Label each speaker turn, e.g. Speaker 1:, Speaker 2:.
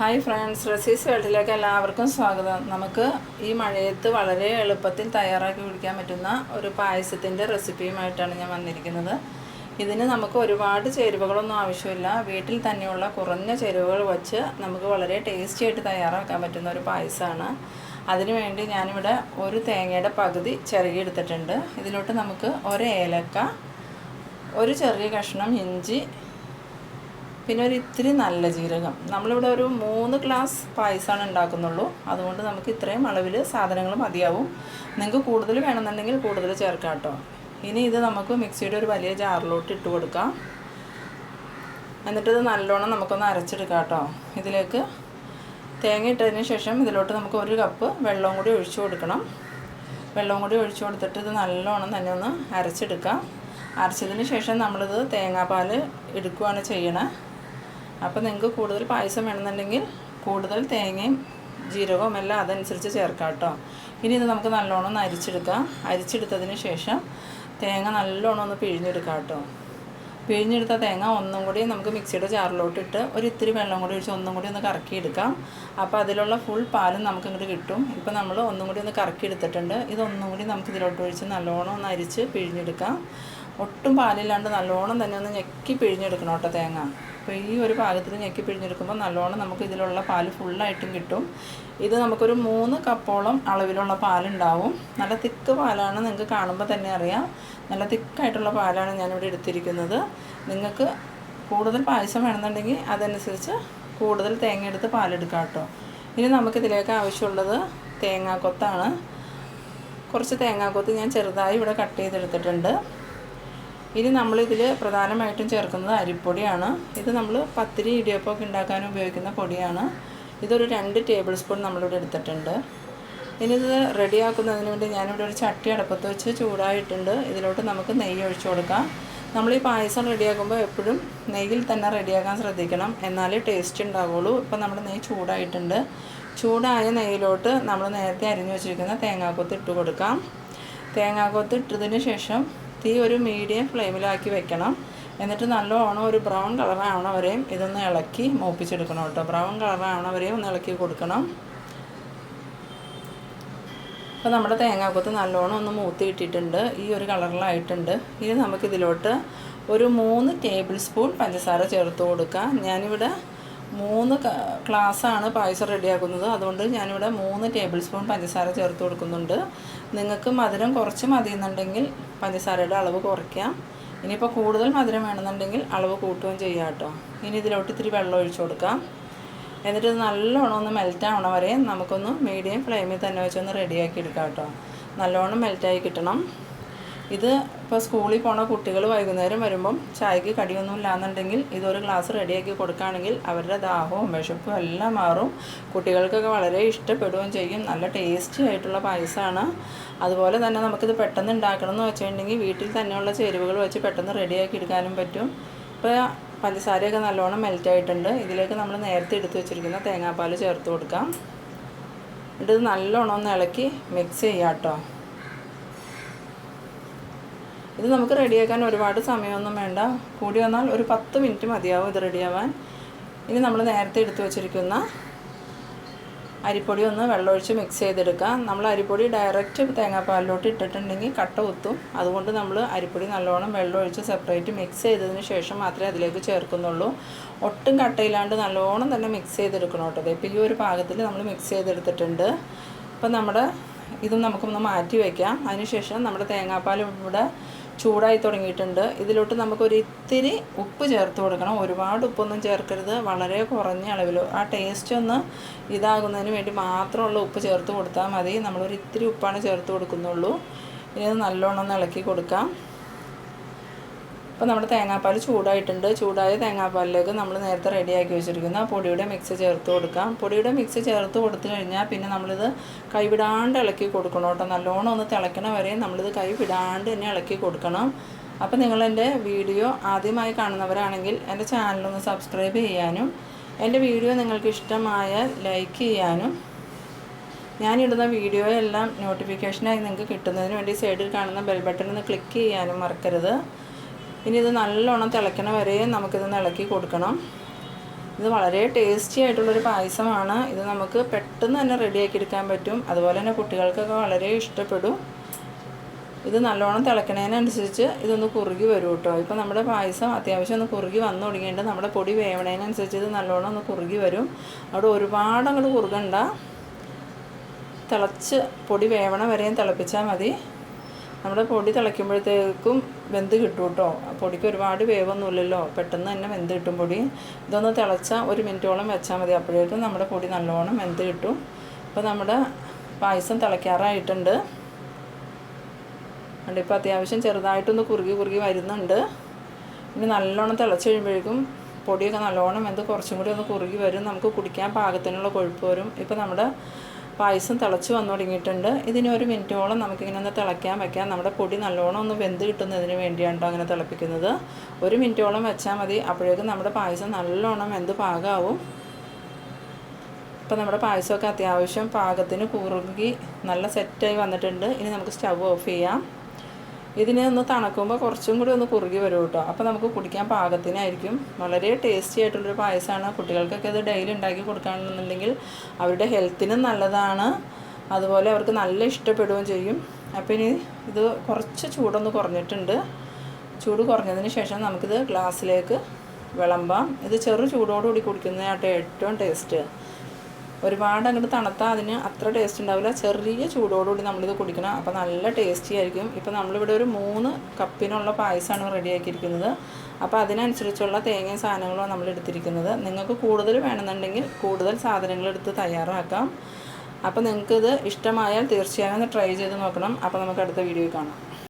Speaker 1: Hi friends റസീസ് വേൾഡിലേക്ക് എല്ലാവർക്കും സ്വാഗതം. നമുക്ക് ഈ മഴയത്ത് വളരെ എളുപ്പത്തിൽ തയ്യാറാക്കി കുടിക്കാൻ പറ്റുന്ന ഒരു പായസത്തിന്റെ റെസിപ്പിയുമായിട്ടാണ് ഞാൻ വന്നിരിക്കുന്നത്. ഇതിന് നമുക്ക് ഒരുപാട് ചേരുവകളൊന്നും ആവശ്യമില്ല. വീട്ടിൽ തന്നെയുള്ള കുറഞ്ഞ ചേരുവകൾ വച്ച് നമുക്ക് വളരെ ടേസ്റ്റി ആയിട്ട് തയ്യാറാക്കാൻ പറ്റുന്ന ഒരു പായസമാണ്. അതിനുവേണ്ടി ഞാനിവിടെ ഒരു തേങ്ങയുടെ പകുതി ചിരകി എടുത്തിട്ടുണ്ട്. ഇതിലോട്ട് നമുക്ക് ഒരു ഏലക്ക ഒരു ചെറിയ കഷ്ണം ഇഞ്ചി പിന്നെ ഒരു ഇത്തിരി നല്ല ജീരകം. നമ്മളിവിടെ ഒരു മൂന്ന് ഗ്ലാസ് പായസമാണ് ഉണ്ടാക്കുന്നുള്ളൂ. അതുകൊണ്ട് നമുക്ക് ഇത്രയും അളവിൽ സാധനങ്ങൾ മതിയാവും. നിങ്ങൾക്ക് കൂടുതൽ വേണമെന്നുണ്ടെങ്കിൽ കൂടുതൽ ചേർക്കാം കേട്ടോ. ഇനി ഇത് നമുക്ക് മിക്സിയുടെ ഒരു വലിയ ജാറിലോട്ട് ഇട്ട് കൊടുക്കാം. എന്നിട്ട് ഇത് നല്ലോണം നമുക്കൊന്ന് അരച്ചെടുക്കാം കേട്ടോ. ഇതിലേക്ക് തേങ്ങ ഇട്ടതിന് ശേഷം ഇതിലോട്ട് നമുക്ക് ഒരു കപ്പ് വെള്ളവും കൂടി ഒഴിച്ചു കൊടുക്കണം. വെള്ളവും കൂടി ഒഴിച്ചു കൊടുത്തിട്ട് ഇത് നല്ലോണം തന്നെ ഒന്ന് അരച്ചെടുക്കാം. അരച്ചതിന് ശേഷം നമ്മളിത് തേങ്ങാപ്പാൽ എടുക്കുകയാണ് ചെയ്യണേ. അപ്പോൾ നിങ്ങൾക്ക് കൂടുതൽ പായസം വേണമെന്നുണ്ടെങ്കിൽ കൂടുതൽ തേങ്ങയും ജീരകവും എല്ലാം അതനുസരിച്ച് ചേർക്കാം കേട്ടോ. ഇനി ഇത് നമുക്ക് നല്ലോണം ഒന്ന് അരിച്ചെടുക്കാം. അരിച്ചെടുത്തതിന് ശേഷം തേങ്ങ നല്ലോണം ഒന്ന് പിഴിഞ്ഞെടുക്കാം കേട്ടോ. പിഴിഞ്ഞെടുത്ത തേങ്ങ ഒന്നും കൂടി നമുക്ക് മിക്സിയുടെ ജാറിലോട്ട് ഇട്ട് ഒരു ഇത്തിരി വെള്ളം കൂടി ഒഴിച്ച് ഒന്നും കൂടി ഒന്ന് കറക്കിയെടുക്കാം. അപ്പോൾ അതിലുള്ള ഫുൾ പാലും നമുക്ക് ഇങ്ങോട്ട് കിട്ടും. ഇപ്പോൾ നമ്മൾ ഒന്നും കൂടി ഒന്ന് കറക്കി എടുത്തിട്ടുണ്ട് ഇതൊന്നും കൂടി നമുക്ക് ഇതിലോട്ട് ഒഴിച്ച് നല്ലോണം ഒന്ന് അരിച്ച് പിഴിഞ്ഞെടുക്കാം. ഒട്ടും പാലില്ലാണ്ട് നല്ലോണം തന്നെ ഒന്ന് ഞെക്കി പിഴിഞ്ഞെടുക്കണം കേട്ടോ തേങ്ങ. അപ്പോൾ ഈ ഒരു പാകത്തിൽ ഞെക്കി പിഴിഞ്ഞെടുക്കുമ്പോൾ നല്ലോണം നമുക്ക് ഇതിലുള്ള പാൽ ഫുള്ളായിട്ടും കിട്ടും. ഇത് നമുക്കൊരു മൂന്ന് കപ്പോളം അളവിലുള്ള പാലുണ്ടാവും. നല്ല തിക്ക് പാലാണ് നിങ്ങൾക്ക് കാണുമ്പോൾ തന്നെ അറിയാം. നല്ല തിക്കായിട്ടുള്ള പാലാണ് ഞാനിവിടെ എടുത്തിരിക്കുന്നത്. നിങ്ങൾക്ക് കൂടുതൽ പായസം വേണമെന്നുണ്ടെങ്കിൽ അതനുസരിച്ച് കൂടുതൽ തേങ്ങ എടുത്ത് പാലെടുക്കാം കേട്ടോ. ഇനി നമുക്കിതിലേക്ക് ആവശ്യമുള്ളത് തേങ്ങാക്കൊത്താണ്. കുറച്ച് തേങ്ങാക്കൊത്ത് ഞാൻ ചെറുതായി ഇവിടെ കട്ട് ചെയ്തെടുത്തിട്ടുണ്ട്. ഇനി നമ്മളിതിൽ പ്രധാനമായിട്ടും ചേർക്കുന്നത് അരിപ്പൊടിയാണ്. ഇത് നമ്മൾ പത്തിരി ഇടിയപ്പമൊക്കെ ഉണ്ടാക്കാൻ ഉപയോഗിക്കുന്ന പൊടിയാണ്. ഇതൊരു രണ്ട് ടേബിൾ സ്പൂൺ നമ്മളിവിടെ എടുത്തിട്ടുണ്ട്. ഇനി ഇത് റെഡിയാക്കുന്നതിന് വേണ്ടി ഞാനിവിടെ ഒരു ചട്ടി അടപ്പത്ത് വെച്ച് ചൂടായിട്ടുണ്ട്. ഇതിലോട്ട് നമുക്ക് നെയ്യ് ഒഴിച്ചു കൊടുക്കാം. നമ്മൾ ഈ പായസം റെഡിയാക്കുമ്പോൾ എപ്പോഴും നെയ്യിൽ തന്നെ റെഡിയാക്കാൻ ശ്രദ്ധിക്കണം. എന്നാലേ ടേസ്റ്റ് ഉണ്ടാവുള്ളൂ. ഇപ്പം നമ്മുടെ നെയ്യ് ചൂടായിട്ടുണ്ട്. ചൂടായ നെയ്യിലോട്ട് നമ്മൾ നേരത്തെ അരിഞ്ഞു വെച്ചിരിക്കുന്ന തേങ്ങാക്കൊത്ത് ഇട്ട് കൊടുക്കാം. തേങ്ങാക്കൊത്ത് ഇട്ടതിന് ശേഷം തീ ഒരു മീഡിയം ഫ്ലെയിമിലാക്കി വെക്കണം. എന്നിട്ട് നല്ലോണം ഒരു ബ്രൗൺ കളറാവണവരെയും ഇതൊന്ന് ഇളക്കി മൂപ്പിച്ചെടുക്കണം കേട്ടോ. ബ്രൗൺ കളറാവണവരെയും ഒന്ന് ഇളക്കി കൊടുക്കണം. അപ്പോൾ നമ്മുടെ തേങ്ങാക്കൊത്ത് നല്ലോണം ഒന്ന് മൂത്തി ഇട്ടിട്ടുണ്ട് ഈ ഒരു കളറിലായിട്ടുണ്ട് ഇനി നമുക്കിതിലോട്ട് ഒരു മൂന്ന് ടേബിൾ സ്പൂൺ പഞ്ചസാര ചേർത്ത് കൊടുക്കാം. ഞാനിവിടെ മൂന്ന് ഗ്ലാസ്സാണ് പായസം റെഡിയാക്കുന്നത്. അതുകൊണ്ട് ഞാനിവിടെ മൂന്ന് ടേബിൾ സ്പൂൺ പഞ്ചസാര ചേർത്ത് കൊടുക്കുന്നുണ്ട്. നിങ്ങൾക്ക് മധുരം കുറച്ച് മതിയെന്നുണ്ടെങ്കിൽ പഞ്ചസാരയുടെ അളവ് കുറയ്ക്കാം. ഇനിയിപ്പോൾ കൂടുതൽ മധുരം വേണമെന്നുണ്ടെങ്കിൽ അളവ് കൂട്ടുകയും ചെയ്യാം കേട്ടോ. ഇനി ഇതിലോട്ട് ഇത്തിരി വെള്ളം ഒഴിച്ചു കൊടുക്കാം. എന്നിട്ട് നല്ലോണം ഒന്ന് മെൽറ്റ് ആവണ വരെ നമുക്കൊന്ന് മീഡിയം ഫ്ലെയിമിൽ തന്നെ വെച്ചൊന്ന് റെഡിയാക്കി എടുക്കാം കേട്ടോ. നല്ലോണം മെൽറ്റായി കിട്ടണം. ഇത് ഇപ്പോൾ സ്കൂളിൽ പോണ കുട്ടികൾ വൈകുന്നേരം വരുമ്പം ചായക്ക് കടിയൊന്നും ഇല്ലാന്നുണ്ടെങ്കിൽ ഇതൊരു ഗ്ലാസ് റെഡിയാക്കി കൊടുക്കുകയാണെങ്കിൽ അവരുടെ ദാഹവും വിശപ്പും എല്ലാം മാറും. കുട്ടികൾക്കൊക്കെ വളരെ ഇഷ്ടപ്പെടുകയും ചെയ്യും. നല്ല ടേസ്റ്റി ആയിട്ടുള്ള പായസമാണ്. അതുപോലെ തന്നെ നമുക്കിത് പെട്ടെന്ന് ഉണ്ടാക്കണം എന്ന് വെച്ചിട്ടുണ്ടെങ്കിൽ വീട്ടിൽ തന്നെയുള്ള ചേരുവകൾ വെച്ച് പെട്ടെന്ന് റെഡിയാക്കി എടുക്കാനും പറ്റും. ഇപ്പോൾ പഞ്ചസാരയൊക്കെ നല്ലോണം മെൽറ്റ് ആയിട്ടുണ്ട്. ഇതിലേക്ക് നമ്മൾ നേരത്തെ എടുത്തു വെച്ചിരിക്കുന്ന തേങ്ങാപ്പാൽ ചേർത്ത് കൊടുക്കാം. എന്നിട്ട് ഇത് നല്ലോണം ഒന്ന് ഇളക്കി മിക്സ് ചെയ്യാം കേട്ടോ. ഇത് നമുക്ക് റെഡിയാക്കാൻ ഒരുപാട് സമയമൊന്നും വേണ്ട. കൂടി വന്നാൽ ഒരു പത്ത് മിനിറ്റ് മതിയാവും ഇത് റെഡിയാവാൻ. ഇനി നമ്മൾ നേരത്തെ എടുത്തു വച്ചിരിക്കുന്ന അരിപ്പൊടി ഒന്ന് വെള്ളമൊഴിച്ച് മിക്സ് ചെയ്തെടുക്കുക നമ്മൾ അരിപ്പൊടി ഡയറക്റ്റ് തേങ്ങാപ്പാലിലോട്ട് ഇട്ടിട്ടുണ്ടെങ്കിൽ കട്ട കുത്തും. അതുകൊണ്ട് നമ്മൾ അരിപ്പൊടി നല്ലോണം വെള്ളമൊഴിച്ച് സെപ്പറേറ്റ് മിക്സ് ചെയ്തതിന് ശേഷം മാത്രമേ അതിലേക്ക് ചേർക്കുന്നുള്ളൂ. ഒട്ടും കട്ടയില്ലാണ്ട് നല്ലോണം തന്നെ മിക്സ് ചെയ്തെടുക്കണം കേട്ടോ. ഇപ്പോൾ ഈ ഒരു പാകത്തിൽ നമ്മൾ മിക്സ് ചെയ്തെടുത്തിട്ടുണ്ട്. അപ്പം നമ്മുടെ ഇതും നമുക്കൊന്ന് മാറ്റി വയ്ക്കാം അതിനുശേഷം നമ്മുടെ തേങ്ങാപ്പാൽ ഇവിടെ ചൂടായി തുടങ്ങിയിട്ടുണ്ട്. ഇതിലോട്ട് നമുക്കൊരു ഇത്തിരി ഉപ്പ് ചേർത്ത് കൊടുക്കണം. ഒരുപാട് ഉപ്പൊന്നും ചേർക്കരുത്. വളരെ കുറഞ്ഞ അളവിൽ ആ ടേസ്റ്റ് ഒന്ന് ഇതാകുന്നതിന് വേണ്ടി മാത്രമുള്ള ഉപ്പ് ചേർത്ത് കൊടുത്താൽ മതി. നമ്മളൊരു ഇത്തിരി ഉപ്പാണ് ചേർത്ത് കൊടുക്കുന്നുള്ളൂ. ഇനി നല്ലോണം ഒന്ന് ഇളക്കി കൊടുക്കാം. അപ്പോൾ നമ്മുടെ തേങ്ങാപ്പാൽ ചൂടായിട്ടുണ്ട്. ചൂടായ തേങ്ങാപ്പാലിലേക്ക് നമ്മൾ നേരത്തെ റെഡിയാക്കി വെച്ചിരിക്കുന്ന. പൊടിയുടെ മിക്സ് ചേർത്ത് കൊടുക്കാം. പൊടിയുടെ മിക്സ് ചേർത്ത് കൊടുത്തു കഴിഞ്ഞാൽ പിന്നെ നമ്മളിത് കൈവിടാണ്ട് ഇളക്കി കൊടുക്കണം കേട്ടോ. നല്ലോണം ഒന്ന് തിളയ്ക്കണ വരെ നമ്മളിത് കൈ വിടാണ്ട് തന്നെ ഇളക്കി കൊടുക്കണം. അപ്പോൾ നിങ്ങളെന്റെ വീഡിയോ ആദ്യമായി കാണുന്നവരാണെങ്കിൽ എന്റെ ചാനലൊന്ന് സബ്സ്ക്രൈബ് ചെയ്യാനും എന്റെ വീഡിയോ നിങ്ങൾക്ക് ഇഷ്ടമായ ലൈക്ക് ചെയ്യാനും ഞാനിടുന്ന വീഡിയോ എല്ലാം നോട്ടിഫിക്കേഷനായി നിങ്ങൾക്ക് കിട്ടുന്നതിന് വേണ്ടി സൈഡിൽ കാണുന്ന ബെൽ ബട്ടൺ ഒന്ന് ക്ലിക്ക് ചെയ്യാനും മറക്കരുത്. ഇനി ഇത് നല്ലോണം തിളയ്ക്കണ വരെ നമുക്കിത് ഇളക്കി കൊടുക്കണം. ഇത് വളരെ ടേസ്റ്റി ആയിട്ടുള്ളൊരു പായസമാണ്. ഇത് നമുക്ക് പെട്ടെന്ന് തന്നെ റെഡിയാക്കി എടുക്കാൻ പറ്റും. അതുപോലെ തന്നെ കുട്ടികൾക്കൊക്കെ വളരെ ഇഷ്ടപ്പെടും. ഇത് നല്ലോണം തിളക്കണതിനനുസരിച്ച് ഇതൊന്ന് കുറുകി വരും കേട്ടോ ഇപ്പോൾ നമ്മുടെ പായസം അത്യാവശ്യം ഒന്ന് കുറുകി വന്നു തുടങ്ങിയിട്ട് നമ്മുടെ പൊടി വേവണതിനനുസരിച്ച് ഇത് നല്ലോണം ഒന്ന് കുറുകി വരും. അവിടെ ഒരുപാട് അങ്ങോട്ട് കുറുകണ്ട. തിളച്ച് പൊടി വേവണ വരെയും തിളപ്പിച്ചാൽ മതി. നമ്മുടെ പൊടി തിളയ്ക്കുമ്പോഴത്തേക്കും വെന്ത് കിട്ടും കേട്ടോ. പൊടിക്ക് ഒരുപാട് വേവൊന്നുമില്ലല്ലോ. പെട്ടെന്ന് തന്നെ വെന്ത് കിട്ടും പൊടി. ഇതൊന്ന് തിളച്ചാൽ ഒരു മിനിറ്റോളം വെച്ചാൽ മതി. അപ്പോഴേക്കും നമ്മുടെ പൊടി നല്ലോണം വെന്ത് കിട്ടും. അപ്പോൾ നമ്മുടെ പായസം തിളയ്ക്കാറായിട്ടുണ്ട്. അതുകൊണ്ട് ഇപ്പോൾ അത്യാവശ്യം ചെറുതായിട്ടൊന്ന് കുറുകി കുറുകി വരുന്നുണ്ട്. ഇനി നല്ലോണം തിളച്ച് കഴിയുമ്പോഴേക്കും പൊടിയൊക്കെ നല്ലോണം വെന്ത് കുറച്ചും കൂടി ഒന്ന് കുറുകി വരും. നമുക്ക് കുടിക്കാൻ പാകത്തിനുള്ള കൊഴുപ്പ് വരും. ഇപ്പോൾ നമ്മുടെ പായസം തിളച്ച് വന്നു തുടങ്ങിയിട്ടുണ്ട്. ഇതിന് ഒരു മിനിറ്റോളം നമുക്കിങ്ങനെ ഒന്ന് തിളയ്ക്കാൻ വയ്ക്കാം നമ്മുടെ പൊടി നല്ലോണം ഒന്ന് വെന്ത് കിട്ടുന്നതിന് വേണ്ടിയാണ് അങ്ങനെ തിളപ്പിക്കുന്നത്. ഒരു മിനിറ്റോളം വെച്ചാൽ മതി. അപ്പോഴേക്കും നമ്മുടെ പായസം നല്ലോണം വെന്ത് പാകമാവും ഇപ്പോൾ നമ്മുടെ പായസമൊക്കെ അത്യാവശ്യം പാകത്തിന് കുറുകി നല്ല സെറ്റായി വന്നിട്ടുണ്ട്. ഇനി നമുക്ക് സ്റ്റവ് ഓഫ് ചെയ്യാം. ഇതിനെ ഒന്ന് തണുക്കുമ്പോൾ കുറച്ചും കൂടി ഒന്ന് കുറുകി വരും കേട്ടോ അപ്പോൾ നമുക്ക് കുടിക്കാൻ പാകത്തിനായിരിക്കും. വളരെ ടേസ്റ്റി ആയിട്ടുള്ളൊരു പായസമാണ് കുട്ടികൾക്കൊക്കെ ഇത് ഡെയിലി ഉണ്ടാക്കി കൊടുക്കുകയാണെന്നുണ്ടെങ്കിൽ അവരുടെ ഹെൽത്തിനും നല്ലതാണ്. അതുപോലെ അവർക്ക് നല്ല ഇഷ്ടപ്പെടുകയും ചെയ്യും. അപ്പോൾ ഇനി ഇത് കുറച്ച് ചൂടൊന്ന് കുറഞ്ഞിട്ടുണ്ട്. ചൂട് കുറഞ്ഞതിന് ശേഷം നമുക്കിത് ഗ്ലാസ്സിലേക്ക് വിളമ്പാം. ഇത് ചെറു ചൂടോടുകൂടി കുടിക്കുന്നതായിട്ട് ഏറ്റവും ടേസ്റ്റ് ഒരുപാട് അങ്ങോട്ട് തണുത്താൽ അതിന് അത്ര ടേസ്റ്റ് ഉണ്ടാവില്ല. ചെറിയ ചൂടോടുകൂടി നമ്മളിത് കുടിക്കണം. അപ്പോൾ നല്ല ടേസ്റ്റി ആയിരിക്കും. ഇപ്പോൾ നമ്മളിവിടെ ഒരു മൂന്ന് കപ്പിനുള്ള പായസമാണ് റെഡിയാക്കിയിരിക്കുന്നത്. അപ്പോൾ അതിനനുസരിച്ചുള്ള തേങ്ങയും സാധനങ്ങളും നമ്മൾ എടുത്തിരിക്കുന്നത് നിങ്ങൾക്ക് കൂടുതൽ വേണമെന്നുണ്ടെങ്കിൽ കൂടുതൽ സാധനങ്ങൾ എടുത്ത് തയ്യാറാക്കാം. അപ്പോൾ നിങ്ങൾക്കിത് ഇഷ്ടമായാൽ തീർച്ചയായും ഒന്ന് ട്രൈ ചെയ്ത് നോക്കണം. അപ്പോൾ നമുക്ക് അടുത്ത വീഡിയോ കാണാം.